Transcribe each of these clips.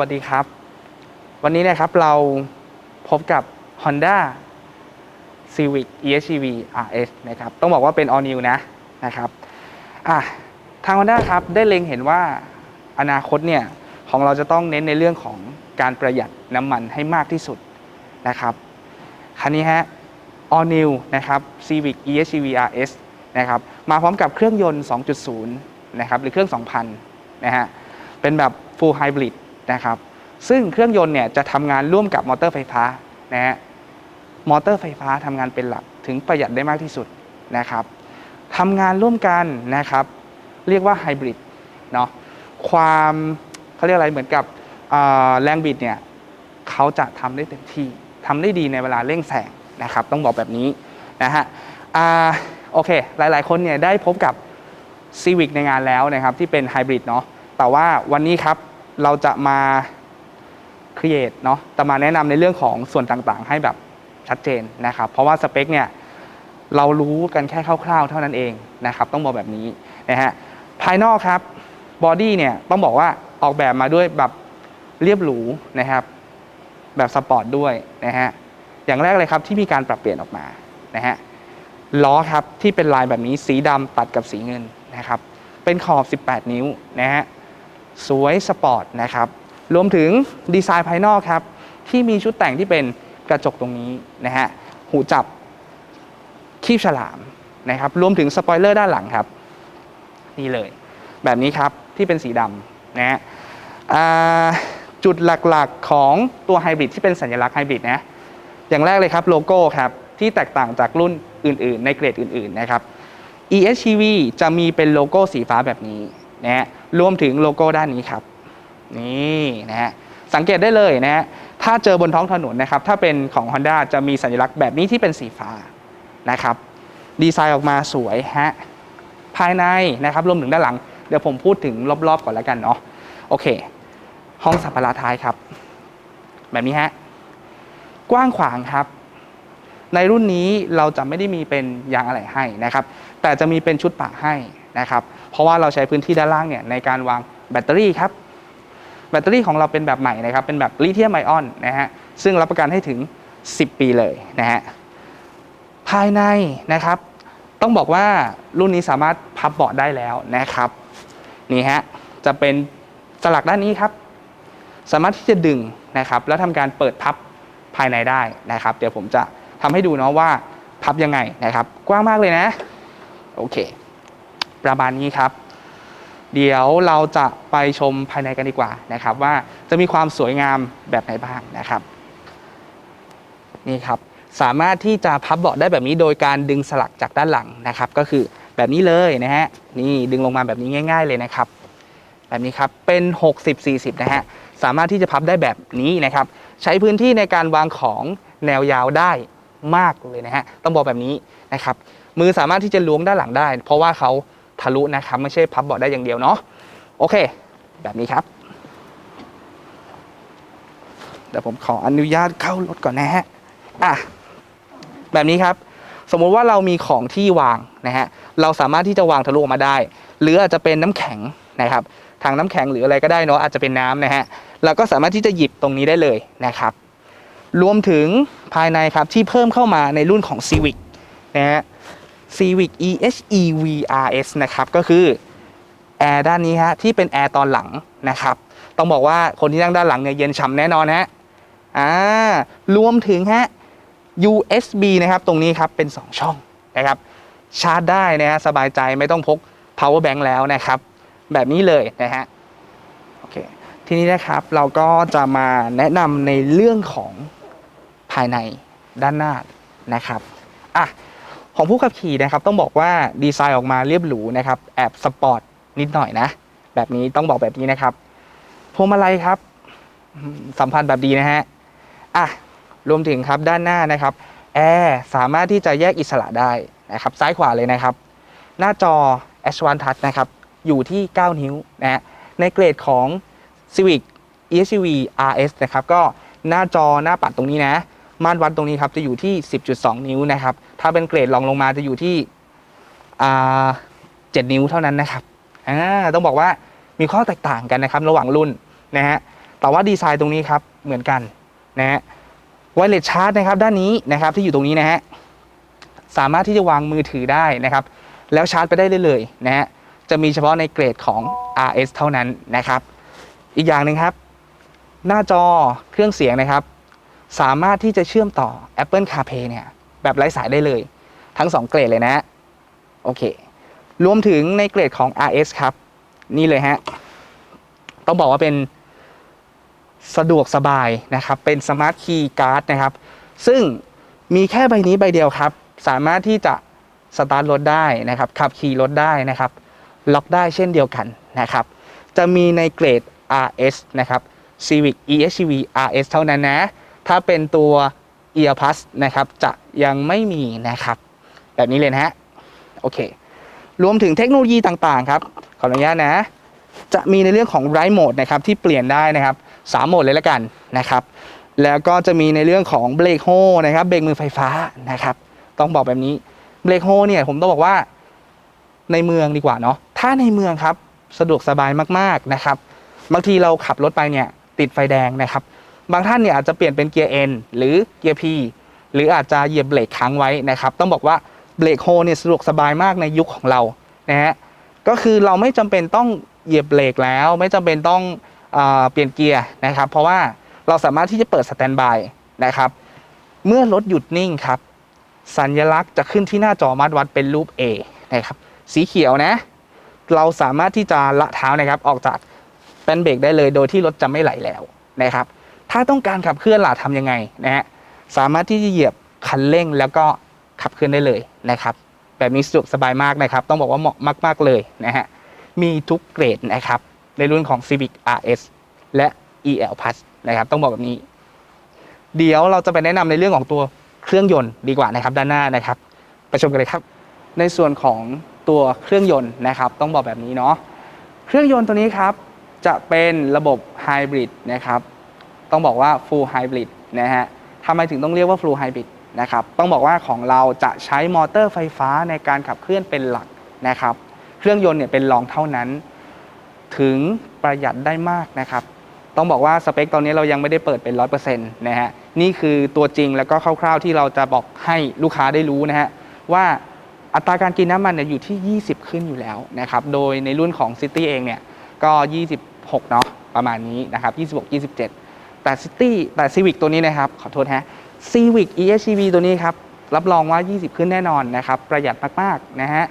วัสดีครับ วันนี้นะครับเราพบกับ Honda Civic EHEV RS นะครับ ต้องบอกว่าเป็น all new นะนะครับอะทาง Honda ครับได้เล็งเห็นว่าอนาคตเนี่ย ของเราจะต้องเน้นในเรื่องของการประหยัดน้ำมันให้มากที่สุดนะครับ คันนี้ฮะ all new นะครับ Civic EHEV RS นะครับ มาพร้อมกับเครื่องยนต์ 2.0 นะครับ หรือเครื่อง 2,000 นะฮะ เป็นแบบ full hybrid นะครับ ซึ่งเครื่องยนต์เนี่ยจะทำงานร่วมกับมอเตอร์ไฟฟ้านะฮะมอเตอร์ไฟฟ้าทำงานเป็นหลักถึงประหยัดได้มากที่สุดนะครับทำงานร่วมกันนะครับ เรียกว่าไฮบริดเนาะความเขาเรียกอะไรเหมือนกับแรงบิดเนี่ยเขาจะทำได้เต็มที่ทำได้ดีในเวลาเร่งแซงนะครับ ต้องบอกแบบนี้นะฮะอ่าโอเค หลาย ๆ คนเนี่ยได้พบกับ Civic ในงานแล้วนะครับ ที่เป็นไฮบริดเนาะแต่ว่าวันนี้ครับ เราจะมา create เนาะแต่มาแนะนำในเรื่องของส่วนต่างๆ ให้แบบชัดเจนนะครับ เพราะว่าสเปคเนี่ยเรารู้กันแค่คร่าวๆ เท่านั้นเองนะครับต้องบอกแบบนี้นะฮะภายนอกครับบอดี้เนี่ยต้องบอกว่าออกแบบมาด้วยแบบเรียบหรูนะครับ แบบสปอร์ตด้วยนะฮะอย่างแรกเลยครับที่มีการปรับเปลี่ยนออกมานะฮะล้อครับที่เป็นลายแบบนี้สีดำตัดกับสีเงินนะครับ เป็นขอบ 18 นิ้วนะฮะ สวยสปอร์ตนะครับรวมถึงดีไซน์ภายนอกครับ ที่มีชุดแต่งที่เป็นกระจกตรงนี้นะฮะหูจับคีบฉลามนะครับรวมถึงสปอยเลอร์ด้านหลังครับ นี่เลย แบบนี้ครับที่เป็นสีดำนะฮะจุดหลักๆของตัวไฮบริดที่เป็นสัญลักษณ์ไฮบริดนะอย่างแรกเลยครับโลโก้ครับ ที่แตกต่างจากรุ่นอื่น ๆ ในเกรดอื่น ๆ นะครับ EHEV จะมีเป็นโลโก้สีฟ้าแบบนี้ นะฮะรวมถึงโลโก้ด้านนี้ครับ นี่นะฮะสังเกตได้เลยนะฮะถ้าเจอบนท้องถนนนะครับ ถ้าเป็นของ Honda จะมีสัญลักษณ์แบบนี้ที่เป็นสีฟ้านะครับ ดีไซน์ออกมาสวยฮะภายในนะครับรวมถึงด้านหลัง เดี๋ยวผมพูดถึงรอบๆก่อนแล้วกันเนาะโอเค ห้องสัมภาระท้ายครับ แบบนี้ฮะกว้างขวางครับ ในรุ่นนี้เราจะไม่ได้มีเป็นยางอะไหล่ให้นะครับ แต่จะมีเป็นชุดปะให้ นะครับ เพราะว่าเราใช้พื้นที่ด้านล่างเนี่ยในการวางแบตเตอรี่ครับ แบตเตอรี่ของเราเป็นแบบใหม่นะครับ เป็นแบบลิเธียมไอออนนะฮะ ซึ่งรับประกันให้ถึง 10 ปีเลยนะฮะ ภายในนะครับ ต้องบอกว่ารุ่นนี้สามารถพับเบาะได้แล้วนะครับ นี่ฮะ จะเป็นสลักด้านนี้ครับ สามารถที่จะดึงนะครับ แล้วทำการเปิดพับภายในได้นะครับ เดี๋ยวผมจะทำให้ดูเนาะว่าพับยังไงนะครับ กว้างมากเลยนะ โอเค ประมาณนี้ครับ เดี๋ยวเราจะไปชมภายในกันดีกว่านะครับ ว่าจะมีความสวยงามแบบไหนบ้างนะครับ นี่ครับสามารถที่จะพับเบาะได้แบบนี้โดยการดึงสลักจากด้านหลังนะครับ ก็คือแบบนี้เลยนะฮะนี่ดึงลงมาแบบนี้ง่าย ๆ เลยนะครับ แบบนี้ครับเป็น 60-40 นะฮะสามารถที่จะพับได้แบบนี้นะครับ ใช้พื้นที่ในการวางของแนวยาวได้มากเลยนะฮะต้องบอกแบบนี้นะครับ มือสามารถที่จะล้วงด้านหลังได้ เพราะว่าเขา ทะลุนะครับไม่ใช่พับเบาะได้อย่างเดียวเนาะโอเค แบบนี้ครับเดี๋ยวผมขออนุญาตเข้ารถก่อนนะฮะอะแบบนี้ครับ สมมุติว่าเรามีของที่วางนะฮะเราสามารถที่จะวางทะลุออกมาได้ หรืออาจจะเป็นน้ำแข็งนะครับทางน้ำแข็งหรืออะไรก็ได้เนาะอาจจะเป็นน้ำนะฮะเราก็สามารถที่จะหยิบตรงนี้ได้เลยนะครับ รวมถึงภายในครับที่เพิ่มเข้ามาในรุ่นของ Civic นะฮะ Civic EHEV RS นะครับก็คือแอร์ด้านนี้ฮะที่เป็นแอร์ตอนหลังนะครับต้องบอกว่าคนที่นั่งด้านหลังเนี่ยเย็นฉ่ำแน่นอนฮะอ่ารวมถึงฮะ USB นะครับตรงนี้ครับเป็น 2 ช่องนะครับชาร์จได้นะฮะสบายใจไม่ต้องพก power bank แล้วนะครับ แบบนี้เลยนะฮะโอเคทีนี้นะครับเราก็จะมาแนะนำในเรื่องของภายในด้านหน้านะครับอะ ของผู้ขับขี่นะครับต้องบอกว่าดีไซน์ออกมาเรียบหรูนะครับแอบสปอร์ตนิดหน่อยนะ แบบนี้ต้องบอกแบบนี้นะครับพวงมาลัยครับ สัมพันธ์แบบดีนะฮะอะรวมถึงครับด้านหน้านะครับแอร์สามารถที่จะแยกอิสระได้นะครับ ซ้ายขวาเลยนะครับ หน้าจอ H1 Touch นะครับอยู่ที่ 9 นิ้วนะในเกรดของ Civic EHEV RS นะครับก็หน้าจอหน้าปัดตรงนี้นะม่านวัดตรงนี้ครับจะอยู่ที่ 10.2 นิ้วนะครับ ถ้าเป็นเกรดรองลงมาจะอยู่ที่อ่า7นิ้วเท่านั้นนะครับต้องบอกว่ามีข้อแตกต่างกันนะครับ ระหว่างรุ่นนะฮะแต่ว่าดีไซน์ตรงนี้ครับเหมือนกันนะฮะไวเลสชาร์จนะครับด้านนี้นะครับที่อยู่ตรงนี้นะฮะสามารถที่จะวางมือถือได้นะครับ แล้วชาร์จไปได้เลยๆนะฮะจะมีเฉพาะในเกรดของ RS เท่านั้นนะครับ อีกอย่างหนึ่งครับ หน้าจอเครื่องเสียงนะครับ สามารถที่จะเชื่อมต่อ Apple CarPlay เนี่ย แบบไร้สายได้เลย ทั้ง 2 เกรดเลยนะโอเค รวมถึงในเกรดของ RS ครับ นี่เลยฮะ ต้องบอกว่าเป็นสะดวกสบายนะครับ เป็นสมาร์ทคีย์การ์ดนะครับ ซึ่งมีแค่ใบนี้ใบเดียวครับ สามารถที่จะสตาร์ทรถได้นะครับ ขับขี่รถได้นะครับ ล็อกได้เช่นเดียวกันนะครับ จะมีในเกรด RS นะครับ Civic EHEV RS เท่านั้นนะ ถ้าเป็นตัว e a r Plus นะครับจะยังไม่มีนะครับ แบบนี้เลยนะฮะโอเค รวมถึงเทคโนโลยีต่างๆครับขออนุญาตนะ จะมีในเรื่องของ Ride Mode นะครับที่เปลี่ยนได้นะครับสามโหมดเลยละกันนะครับ แล้วก็จะมีในเรื่องของเบรกโฮนะครับเบรกมือไฟฟ้านะครับ ต้องบอกแบบนี้เบรกโฮเนี่ยผมต้องบอกว่าในเมืองดีกว่าเนาะถ้าในเมืองครับสะดวกสบายมากๆนะครับบางทีเราขับรถไปเนี่ยติดไฟแดงนะครับ บางท่านเนี่ยอาจจะเปลี่ยนเป็นเกียร์ N หรือเกียร์ P หรืออาจจะเหยียบเบรกค้างไว้นะครับ ต้องบอกว่าเบรกโฮเนี่ยสะดวกสบายมากในยุคของเรานะฮะก็คือเราไม่จำเป็นต้องเหยียบเบรกแล้ว ไม่จำเป็นต้องอเปลี่ยนเกียร์นะครับ เพราะว่าเราสามารถที่จะเปิดสแตนบายนะครับ เมื่อรถหยุดนิ่งครับ สัญลักษณ์จะขึ้นที่หน้าจอมัดวัดเป็นรูป A นะครับสีเขียวนะ เราสามารถที่จะละเท้านะครับออกจากแป้นเบรกได้เลย โดยที่รถจะไม่ไหลแล้วนะครับ ถ้าต้องการขับเคลื่อนล่ะทำยังไงนะฮะสามารถที่จะเหยียบคันเร่งแล้วก็ขับเคลื่อนได้เลยนะครับ แบบนี้สะดวกสบายมากนะครับ ต้องบอกว่าเหมาะมากๆเลยนะฮะมีทุกเกรดนะครับ ในรุ่นของ Civic RS และ EL Plus นะครับต้องบอกแบบนี้ เดี๋ยวเราจะไปแนะนำในเรื่องของตัวเครื่องยนต์ดีกว่านะครับด้านหน้านะครับไปชมกันเลยครับ ในส่วนของตัวเครื่องยนต์นะครับ ต้องบอกแบบนี้เนาะเครื่องยนต์ตัวนี้ครับจะเป็นระบบไฮบริดนะครับ ต้องบอกว่า full hybrid นะฮะทำไมถึงต้องเรียกว่า full hybrid นะครับต้องบอกว่าของเราจะใช้มอเตอร์ไฟฟ้าในการขับเคลื่อนเป็นหลักนะครับ เครื่องยนต์เนี่ยเป็นรองเท่านั้น ถึงประหยัดได้มากนะครับ ต้องบอกว่าสเปคตอนนี้เรายังไม่ได้เปิดเป็น 100%นะฮะนี่คือตัวจริงแล้วก็คร่าวๆที่เราจะบอกให้ลูกค้าได้รู้นะฮะว่าอัตราการกินน้ำมันเนี่ยอยู่ที่ 20 ขึ้นอยู่แล้วนะครับ โดยในรุ่นของ City เองเนี่ยก็ 26 เนาะประมาณนี้นะครับ 26 27 แต่ City แต่ Civic ตัวนี้นะครับ ขอโทษฮะ Civic EHEV ตัวนี้ครับ รับรองว่า 20 ขึ้นแน่นอนนะครับ ประหยัดมากๆนะฮะ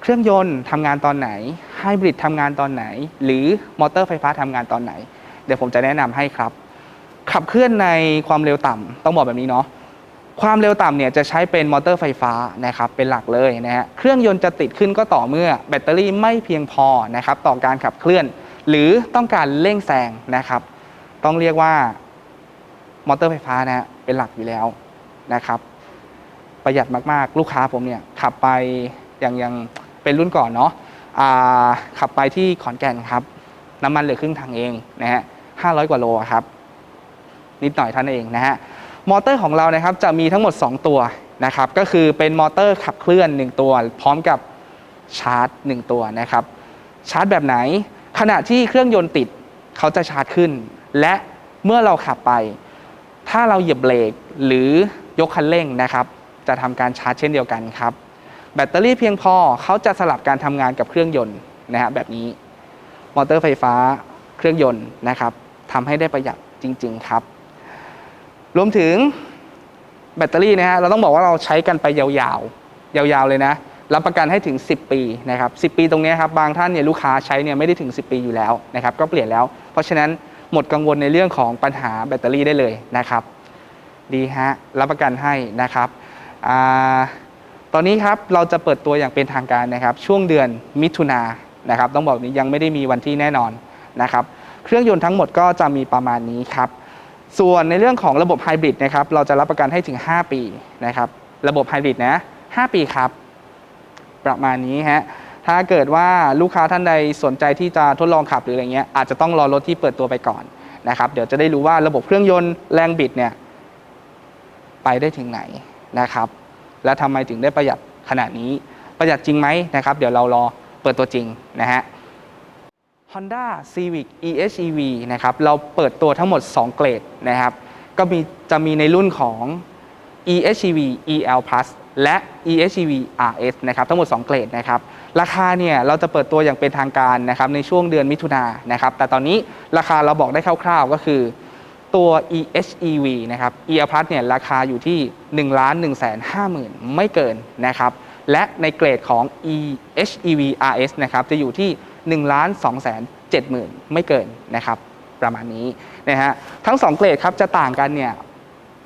เครื่องยนต์ทำงานตอนไหนไฮบริดทำงานตอนไหน หรือมอเตอร์ไฟฟ้าทำงานตอนไหน เดี๋ยวผมจะแนะนำให้ครับ ขับเคลื่อนในความเร็วต่ำต้องบอกแบบนี้เนาะความเร็วต่ำเนี่ยจะใช้เป็นมอเตอร์ไฟฟ้านะครับเป็นหลักเลยนะฮะเครื่องยนต์จะติดขึ้นก็ต่อเมื่อแบตเตอรี่ไม่เพียงพอนะครับต่อการขับเคลื่อน หรือต้องการเร่งแซงนะครับ ต้องเรียกว่ามอเตอร์ไฟฟ้านะเป็นหลักอยู่แล้วนะครับ ประหยัดมากๆ ลูกค้าผมเนี่ยขับไปอย่างยังเป็นรุ่นก่อนเนาะขับไปที่ขอนแก่นครับ น้ำมันเหลือครึ่งถังเองนะฮะห้าร้อยกว่าโลครับ นิดหน่อยท่านนเองนะฮะมอเตอร์ของเรานะครับจะมีทั้งหมด 2 ตัวนะครับ ก็คือเป็นมอเตอร์ขับเคลื่อน 1 ตัว พร้อมกับชาร์จ 1 ตัวนะครับ ชาร์จแบบไหน ขณะที่เครื่องยนต์ติดเขาจะชาร์จขึ้น และเมื่อเราขับไป ถ้าเราเหยียบเบรกหรือยกคันเร่งนะครับ จะทำการชาร์จเช่นเดียวกันครับ แบตเตอรี่เพียงพอเขาจะสลับการทำงานกับเครื่องยนต์นะฮะแบบนี้ มอเตอร์ไฟฟ้าเครื่องยนต์นะครับทำให้ได้ประหยัดจริง ๆครับ รวมถึงแบตเตอรี่นะฮะเราต้องบอกว่าเราใช้กันไปยาวๆ ยาวๆเลยนะรับประกันให้ถึง 10 ปีนะครับ10 ปีตรงนี้ครับบางท่านเนี่ยลูกค้าใช้เนี่ยไม่ได้ถึง 10 ปีอยู่แล้วนะครับก็เปลี่ยนแล้ว เพราะฉะนั้น หมดกังวลในเรื่องของปัญหาแบตเตอรี่ได้เลยนะครับ ดีฮะ รับประกันให้นะครับอตอนนี้ครับเราจะเปิดตัวอย่างเป็นทางการนะครับ ช่วงเดือนมิถุนานนะครับ ต้องบอกนี้ยังไม่ได้มีวันที่แน่นอนนะครับ เครื่องยนต์ทั้งหมดก็จะมีประมาณนี้ครับ ส่วนในเรื่องของระบบไฮบริดนะครับ เราจะรับประกันให้ถึง 5 ปีนะครับ ระบบไฮบริดนะ 5 ปีครับ ประมาณนี้ฮะ ถ้าเกิดว่าลูกค้าท่านใดสนใจที่จะทดลองขับหรืออะไรเงี้ยอาจจะต้องรอรถที่เปิดตัวไปก่อนนะครับ เดี๋ยวจะได้รู้ว่าระบบเครื่องยนต์แรงบิดเนี่ยไปได้ถึงไหนนะครับ และทำไมถึงได้ประหยัดขนาดนี้ประหยัดจริงไหมนะครับ เดี๋ยวเรารอเปิดตัวจริงนะฮะ Honda Civic EHEV นะครับเราเปิดตัวทั้งหมด 2 เกรดนะครับ ก็มีจะมีในรุ่นของ EHEV EL Plus และ EHEV RS นะครับทั้งหมด 2 เกรดนะครับราคาเนี่ยเราจะเปิดตัวอย่างเป็นทางการนะครับในช่วงเดือนมิถุนายนนะครับแต่ตอนนี้ราคาเราบอกได้คร่าวๆก็คือตัว EHEV นะครับ EL Plus เนี่ยราคาอยู่ที่ 1 1 5 0 0 0 0 ไม่เกินนะครับและในเกรดของ EHEV RS นะครับจะอยู่ที่ 1 2 7 0 0 0 0 ไม่เกินนะครับประมาณนี้นะฮะทั้ง 2 เกรดครับจะต่างกันเนี่ย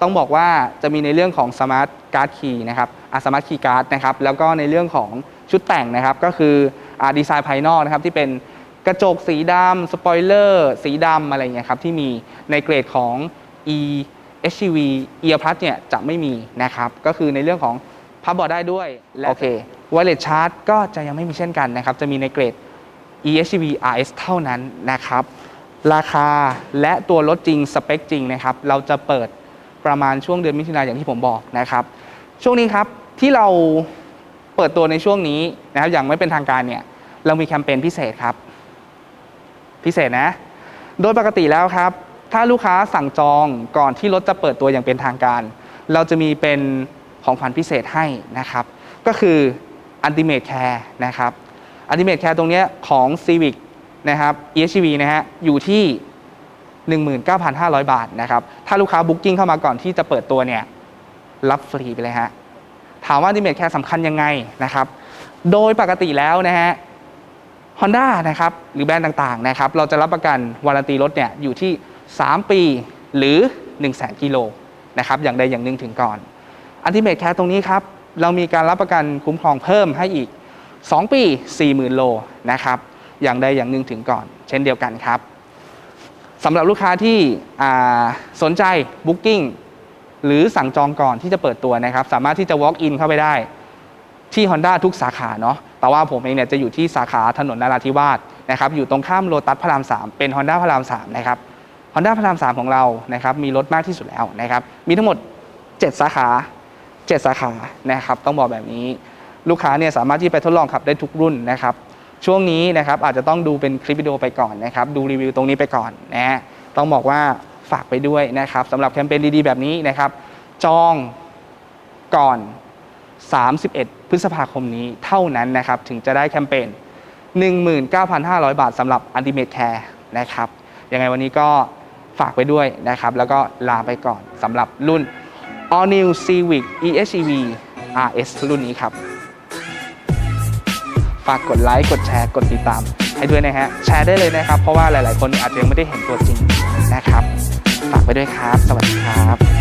ต้องบอกว่าจะมีในเรื่องของ Smart Card Key นะครับอะ Smart Key Card นะครับแล้วก็ในเรื่องของชุดแต่งนะครับก็คืออ่าดีไซน์ภายนอกนะครับที่เป็นกระจกสีดำสปอยเลอร์สีดำอะไรเงี้ยครับที่มีในเกรดของ e HEV e Plus เนี่ยจะไม่มีนะครับก็คือในเรื่องของพับบอร์ดได้ด้วยและโอเค Wireless Charge ก็จะยังไม่มีเช่นกันนะครับ จะมีในเกรด EHEV RS เท่านั้นนะครับ ราคาและตัวรถจริง สเปคจริงนะครับ เราจะเปิด ประมาณช่วงเดือนมิถุนายนอย่างที่ผมบอกนะครับ ช่วงนี้ครับที่เราเปิดตัวในช่วงนี้นะครับอย่างไม่เป็นทางการเนี่ยเรามีแคมเปญพิเศษครับ พิเศษนะ โดยปกติแล้วครับ ถ้าลูกค้าสั่งจองก่อนที่รถจะเปิดตัวอย่างเป็นทางการ เราจะมีเป็นของขวัญพิเศษให้นะครับ ก็คือ Ultimate Care นะครับ Ultimate Care ตรงเนี้ยของ Civic นะครับ EHV นะฮะอยู่ที่ 19,500 บาทนะครับ ถ้าลูกค้าบุ๊กิ้งเข้ามาก่อนที่จะเปิดตัวเนี่ย รับฟรีไปเลยฮะ ถามว่า Ultimate Care สำคัญยังไงนะครับ โดยปกติแล้วนะฮะ Honda นะครับ หรือแบรนด์ต่างๆนะครับ เราจะรับประกันวารันตีรถเนี่ยอยู่ที่ 3 ปีหรือ 1 0 0 0 0 0กิโลนะครับ อย่างใดอย่างหนึ่งถึงก่อนอันติเม e แคร์ตรงนี้ครับ เรามีการรับประกันคุ้มครองเพิ่มให้อีก 2 ปี 40,000 โลนะครับ อย่างใดอย่างหนึ่งถึงก่อน เช่นเดียวกันครับ สำหรับลูกค้าที่สนใจ Booking หรือสั่งจองก่อนที่จะเปิดตัวนะครับ สามารถที่จะ walk in เข้าไปได้ ที่ Honda ทุกสาขาเนาะแต่ว่าผมเองเนี่ยจะอยู่ที่สาขาถนนนาราธิวาสนะครับอยู่ตรงข้ามโลตัสพระราม 3 เป็น Honda พระราม 3 นะครับ Honda พระราม 3 ของเรานะครับมีรถมากที่สุดแล้วนะครับ มีทั้งหมด 7 สาขา 7 สาขานะครับต้องบอกแบบนี้ ลูกค้าเนี่ยสามารถที่ไปทดลองขับได้ทุกรุ่นนะครับ ช่วงนี้นะครับอาจจะต้องดูเป็นคลิปวิดีโอไปก่อนนะครับดูรีวิวตรงนี้ไปก่อนนะฮะต้องบอกว่าฝากไปด้วยนะครับสำหรับแคมเปญดีๆแบบนี้นะครับ จองก่อน 31 พฤษภาคมนี้เท่านั้นนะครับถึงจะได้แคมเปญ19,500 บาทสำหรับ Ultimate Care นะครับยังไงวันนี้ก็ฝากไปด้วยนะครับ แล้วก็ลาไปก่อนสำหรับรุ่น All New Civic EHEV RS รุ่นนี้ครับ ฝากกดไลค์กดแชร์กดติดตาม ให้ด้วยนะฮะแชร์ได้เลยนะครับ เพราะว่าหลาย ๆ คนอาจจะยังไม่ได้เห็นตัวจริงนะครับ ฝากไปด้วยครับ สวัสดีครับ